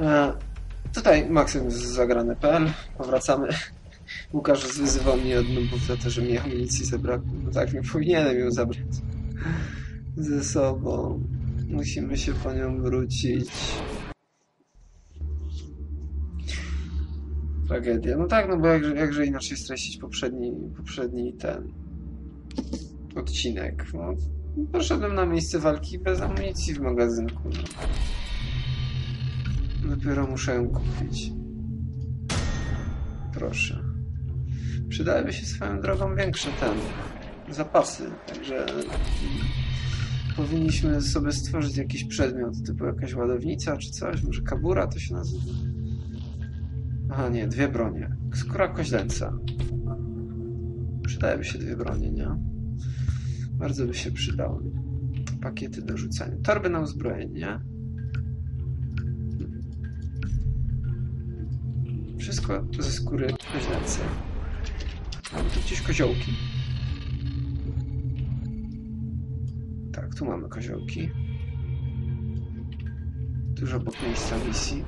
E, tutaj Maksym z zagrany.pl. Powracamy. Łukasz wyzywał mnie od nubów za to, że mi amunicji zabrakło. No tak, nie powinienem ją zabrać ze sobą. Musimy się po nią wrócić. Tragedia. No tak, no bo jakże, jakże inaczej streścić poprzedni, poprzedni ten odcinek. No, poszedłem na miejsce walki bez amunicji w magazynku. No. Dopiero muszę kupić. Proszę. Przydałyby się swoją drogą większe ten zapasy, także powinniśmy sobie stworzyć jakiś przedmiot, typu jakaś ładownica czy coś, może kabura to się nazywa. Aha, nie, dwie bronie. Skóra koźlęca. Przydałyby się dwie bronie, nie? Bardzo by się przydały. Pakiety do rzucania. Torby na uzbrojenie. Wszystko ze skóry koźlęcej. Mamy tu gdzieś koziołki. Tak, tu mamy koziołki. Tuż obok miejsca misji.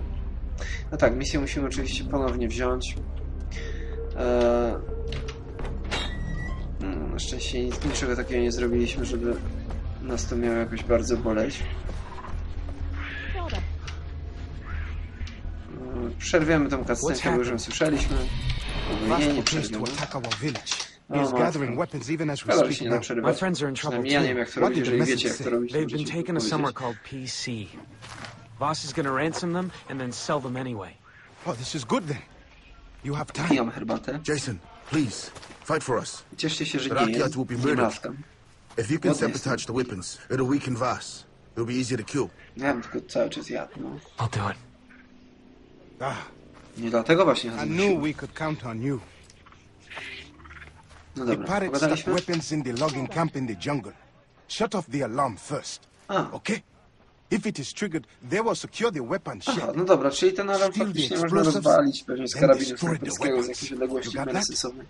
No tak, misję musimy oczywiście ponownie wziąć. Eee... No, na szczęście nic, niczego takiego nie zrobiliśmy, żeby nas to miało jakoś bardzo boleć. Przerwiemy tą cutscenkę, bo już ją słyszeliśmy. Nie, nie to przerwiemy. gathering weapons even as we speak now. My friends are in trouble too. to What did the message to say? to They've been a summer powiedzieć. called PC. Voss is gonna ransom them and then sell them anyway. Oh, this is good then. You have time. Jason, please, fight for us. Rakiat will be murdered. If you can sabotage the weapons, it'll weaken Voss. It'll be easier to kill. No. I'll do it. Ah, Nie dlatego właśnie I knew we could count on you. No The dobra, pirates stuck pogadaliśmy? weapons in the logging camp in the jungle. Shut off the alarm first. A, Okay? If it is triggered, they will secure the weapon aha, shed. no dobra, czyli ten alarm faktycznie można rozwalić pewnie z karabinu snajperskiego z jakiejś odległości w that? sensownej.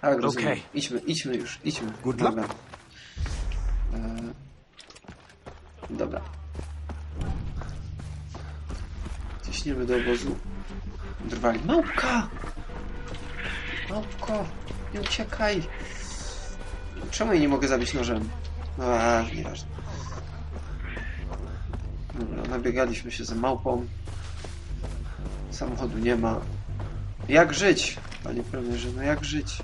Tak, rozumiem. Okej. Idźmy, idźmy już, idźmy. Good dobra. luck. E, dobra. Ciśniemy do obozu. Drwali. Małpka! Małpko, nie uciekaj! Czemu jej nie mogę zabić nożem? No, a, nieważne. Dobra, nabiegaliśmy się za małpą. Samochodu nie ma. Jak żyć, panie premierze? No jak żyć?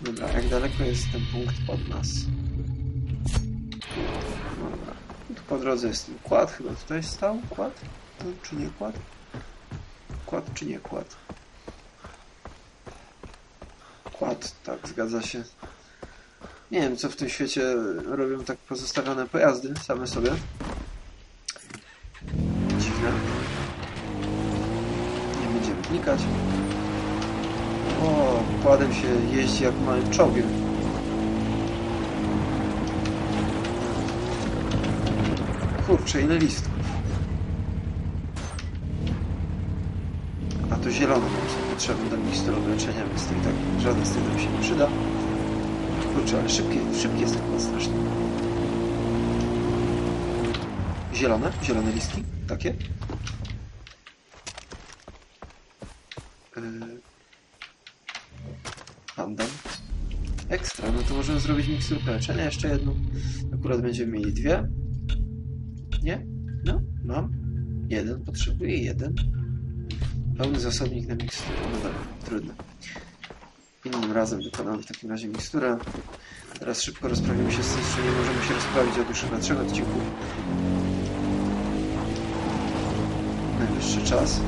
Dobra, jak daleko jest ten punkt pod nas? Po drodze jest kład, chyba tutaj stał kład? Czy nie kład? Kład czy nie kład? Kład, tak, zgadza się. Nie wiem, co w tym świecie robią tak pozostawione pojazdy same sobie. Dziwne. Nie będziemy wnikać. O, kładem się jeździ jak małym czołgiem. Kurczę, ile listów. A to zielone nam są potrzebne do mikstury leczenia, więc to i tak żaden z tych się nie przyda. Kurczę, ale szybkie, szybkie jest ten strasznie. Zielone? Zielone listki? Takie? Yy... Pandan. Ekstra, no to możemy zrobić miksturkę leczenia, jeszcze jedną. Akurat będziemy mieli dwie. Nie? No, mam. Jeden, potrzebuję jeden. Pełny zasobnik na miksturę. No dobra, trudno. Innym razem wykonamy w takim razie miksturę. Teraz szybko rozprawimy się z tym, że nie możemy się rozprawić od już chyba trzech odcinków. Najwyższy czas.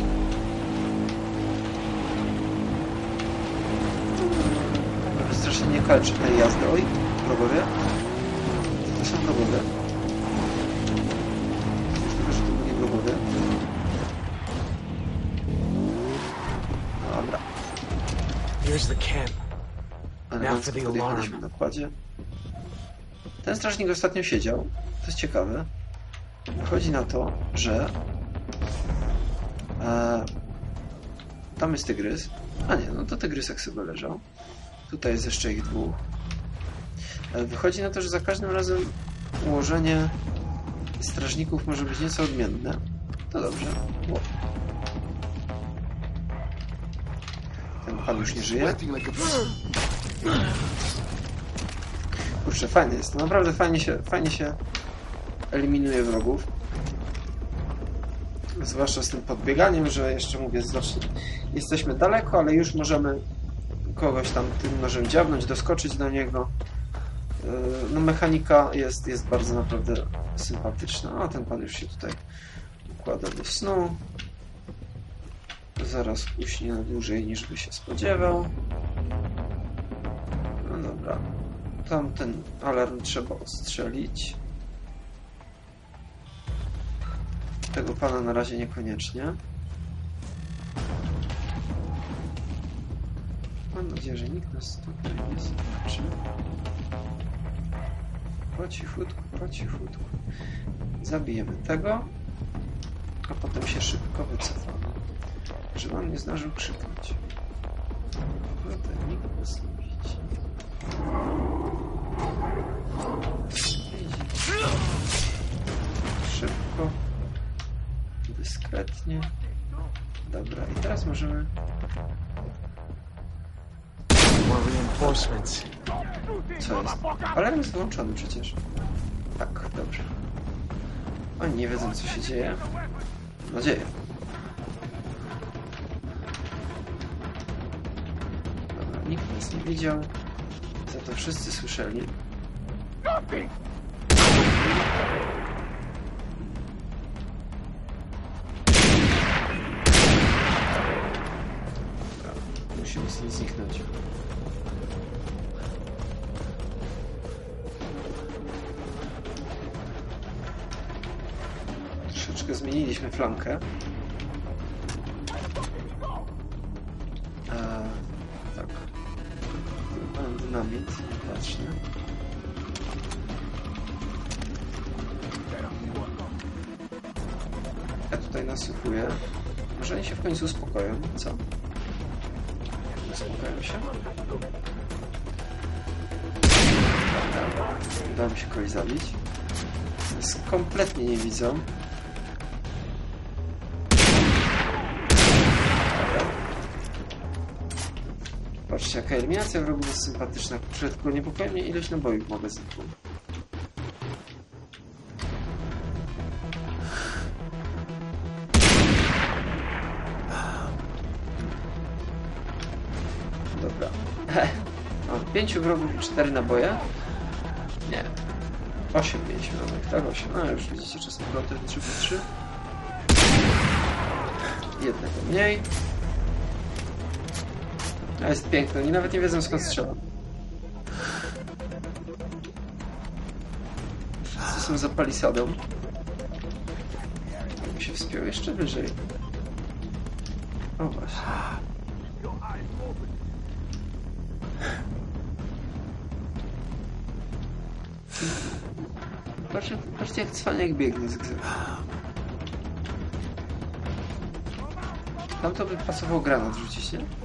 Strasznie nie kończy tej jazdy. Oj, wrogowie. To są wrogowie. Wrogowie. Dobra. Here's the camp. Now for the alarm. na kładzie. Ten strażnik ostatnio siedział. To jest ciekawe. Wychodzi na to, że e, tam jest tygrys. A nie, no to tygrysek sobie leżał. Tutaj jest jeszcze ich dwóch. E, wychodzi na to, że za każdym razem ułożenie strażników może być nieco odmienne. To dobrze. Ten pan już nie żyje. Kurczę, fajny jest. To naprawdę fajnie się, fajnie się eliminuje wrogów. Zwłaszcza z tym podbieganiem, że jeszcze mówię, znacznie jesteśmy daleko, ale już możemy kogoś tam tym nożem dziabnąć, doskoczyć do niego. Yy, No mechanika jest, jest bardzo naprawdę sympatyczna. A ten pan już się tutaj układa do snu. Zaraz uśnie na dłużej niż by się spodziewał. No dobra. Tamten alarm trzeba ostrzelić. Tego pana na razie niekoniecznie. Mam nadzieję, że nikt nas tutaj nie zobaczy. Po cichutku, po cichutku. Zabijemy tego, a potem się szybko wycofamy. Żeby on nie zdążył krzyknąć. Tutaj nikt nas. Widzi. Szybko. Dyskretnie. Dobra, i teraz możemy reinforcements. Co jest? Alarm jest wyłączony przecież. Tak, dobrze. Oni nie wiedzą, co się dzieje. Mam nadzieję. Dobra, nikt nas nie widział. Za to wszyscy słyszeli. Musimy stąd zniknąć. Zmieniliśmy flankę. E, tak. Mam dynamit, patrzę. Ja tutaj nasypuję. Może oni się w końcu uspokoją, co? Uspokoją się? Udało mi się kogoś zabić. Nas kompletnie nie widzą. Patrzcie, jaka eliminacja wrogów jest sympatyczna. Kurczę, tylko niepokoi mnie ilość naboi w magazynku. Dobra. Mam pięciu wrogów i cztery naboje. Nie. Osiem mieliśmy tak? Osiem. No już widzicie, czasem loty 3 po 3. Jednego mniej. A jest piękne, oni nawet nie wiedzą skąd strzelam. Wszyscy są za palisadą. Jakby się wspiął jeszcze wyżej. O właśnie. Patrzcie, patrzcie jak cwaniak biegnie z Tam to by pasował granat rzucić? Nie?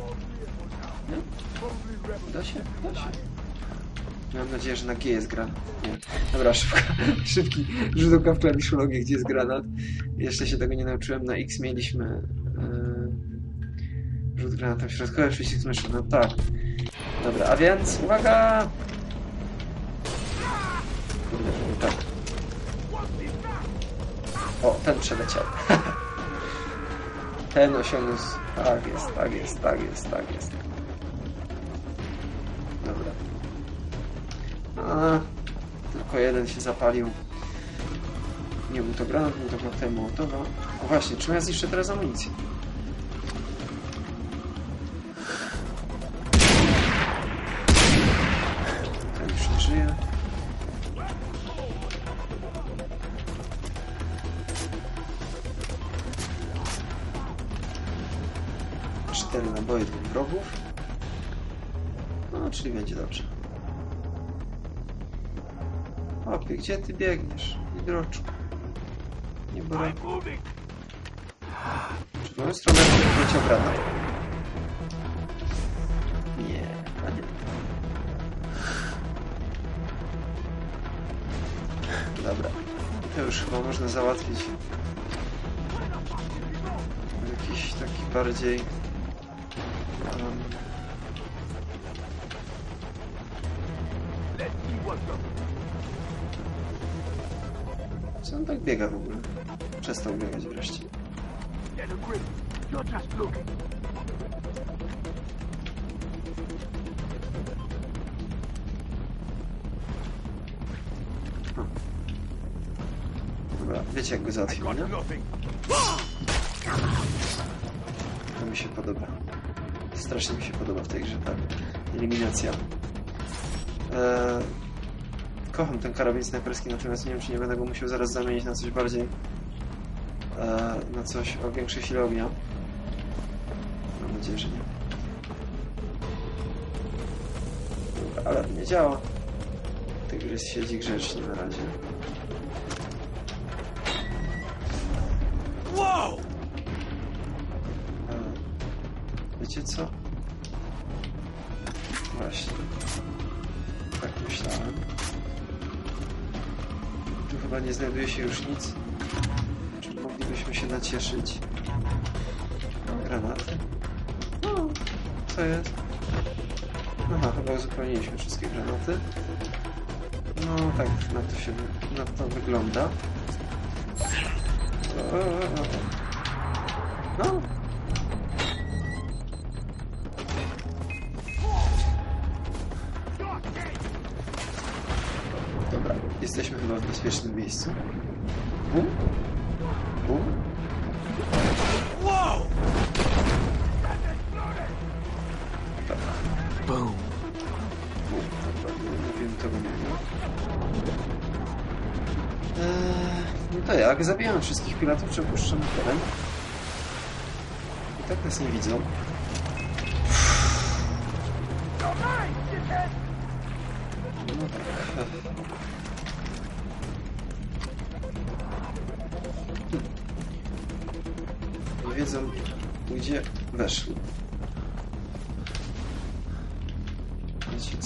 Da się? Da się. Mam nadzieję, że na G jest granat. Nie. Dobra, szybki rzut oka w klawiszologię, gdzie jest granat. Jeszcze się tego nie nauczyłem. Na X mieliśmy yy, rzut granatem środkowy, przycisk myszy. No tak. Dobra, a więc uwaga! Kurde, nie tak. O, ten przeleciał. ten osiągnął... Tak jest, tak jest, tak jest, tak jest. Tylko jeden się zapalił. Nie był to granat, był to koktajl Mołotowa. O właśnie, czym ja zniszczę teraz amunicję? Ten już nie żyje. Cztery naboje, dwóch wrogów. No, czyli będzie dobrze. Opie, gdzie ty biegniesz? Hidroczku. Nie buraku. Czy w moją stronę leciał granat? Nie, a nie. Dobra. To już chyba można załatwić. Jakiś taki bardziej... Um, co on tak biega w ogóle? Przestał biegać wreszcie. Dobra, wiecie jak go załatwimy, nie? To mi się podoba. Strasznie mi się podoba w tej grze ta eliminacja. Eee, kocham ten karabin snajperski, natomiast nie wiem, czy nie będę go musiał zaraz zamienić na coś bardziej... Eee, na coś o większej sile ognia. Mam nadzieję, że nie. Dobra, alarm nie działa. Tygrys siedzi grzecznie na razie. E, Wiecie co? Właśnie. Tak myślałem. Chyba nie znajduje się już nic. Czym moglibyśmy się nacieszyć? Granaty. No, co jest? Aha, chyba uzupełniliśmy wszystkie granaty. No tak, na to się na to wygląda. No. Chyba w bezpiecznym miejscu. Bum. Bum. Boom. Bum. Dobra, nie mówiłem tego nie było. Eee, no to jak? Zabijamy wszystkich piratów, czy opuszczamy teren? I tak nas nie widzą. Gdzie weszli. Wiecie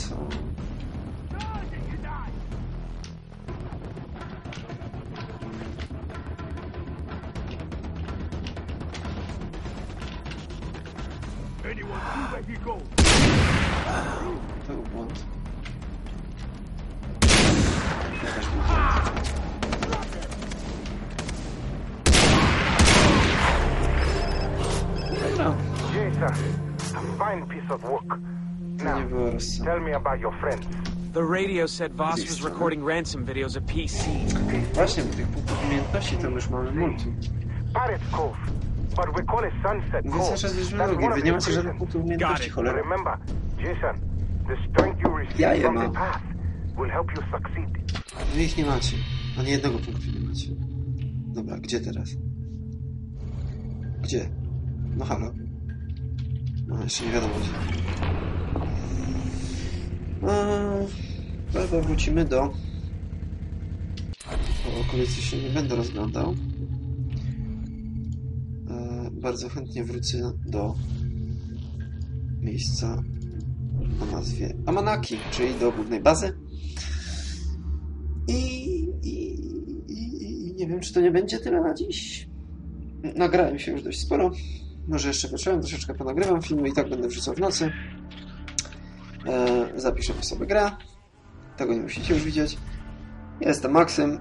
a fine piece of work. Now, nie było rozsądne. tell me about your friends. The radio said Voss was recording ransom videos of PC. Właśnie, bo tych punktów umiejętności to już mamy. Pirates Cove, but we call it Sunset Cove. cały czas Wy nie macie żadnych prisons. punktów umiejętności, cholera. Remember, Jason, the strength you receive Ja je from mam. the path will help you succeed. Wy ich nie macie. Ani jednego punktu nie macie. Dobra, gdzie teraz? Gdzie? No halo. No, jeszcze nie wiadomo. Eee, Chyba wrócimy do... Po okolicy się nie będę rozglądał. Eee, Bardzo chętnie wrócę do miejsca o nazwie Amanaki, czyli do głównej bazy. I, i, i, I nie wiem, czy to nie będzie tyle na dziś. Nagrałem się już dość sporo. Może jeszcze wieczorem troszeczkę ponagrywam filmy i tak będę wrzucał w nocy. E, zapiszemy sobie grę. Tego nie musicie już widzieć. Jestem Maksym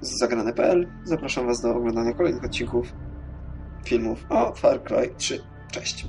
z zagrane.pl. Zapraszam Was do oglądania kolejnych odcinków filmów o Far Cry 3. Cześć.